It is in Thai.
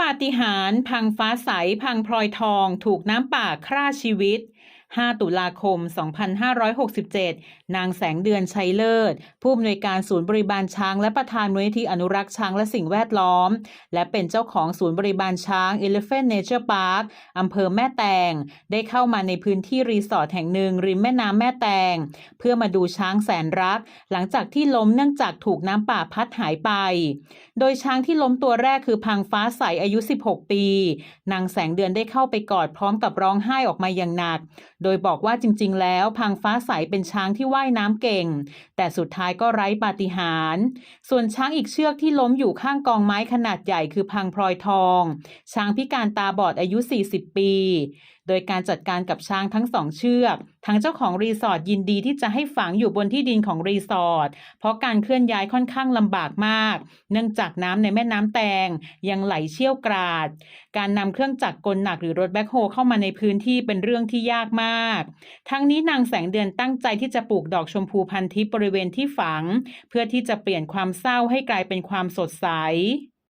ปาฏิหาริย์พังฟ้าใส พังพลอยทอง ถูกน้ำป่าฆ่าชีวิต 5 ตุลาคม 2567 นางแสงเดือนชัยเลิศ ผู้อำนวยการศูนย์บริบาลช้างและประธานมูลนิธิอนุรักษ์ช้างและสิ่งแวดล้อม และเป็นเจ้าของศูนย์บริบาลช้าง Elephant Nature Park อำเภอแม่แตง ได้เข้ามาในพื้นที่รีสอร์ทแห่งหนึ่งริมแม่น้ำแม่แตง เพื่อมาดูช้างแสนรัก หลังจากที่ล้มเนื่องจากถูกน้ำป่าพัดหายไป โดยช้างที่ล้มตัวแรกคือพังฟ้าใสอายุ 16 ปี นางแสงเดือนได้เข้าไปกอดพร้อมกับร้องไห้ออกมาอย่างหนักโดยบอกว่าจริง ๆ แล้วพังฟ้าใสเป็นช้างที่ว่ายน้ำเก่ง แต่สุดท้ายก็ไร้ปาฏิหาริย์ส่วนช้างอีกเชือกที่ล้มอยู่ข้างกองไม้ขนาดใหญ่คือพังพลอยทอง ช้างพิการตาบอดอายุ 40 ปี โดยการจัดการกับช้างทั้งสองเชือก ทางเจ้าของรีสอร์ทยินดีที่จะให้ฝังอยู่บนที่ดินของรีสอร์ทเพราะการเคลื่อนย้ายค่อนข้างลำบากมาก เนื่องจากน้ำในแม่น้ำแตงยังไหลเชี่ยวกราด การนำเครื่องจักรกลหนักหรือรถแบ็คโฮเข้ามาในพื้นที่เป็นเรื่องที่ยากมาก ทั้งนี้นางแสงเดือนตั้งใจที่จะปลูกดอกชมพูพันทิพย์บริเวณที่ฝัง เพื่อที่จะเปลี่ยนความเศร้าให้กลายเป็นความสดใส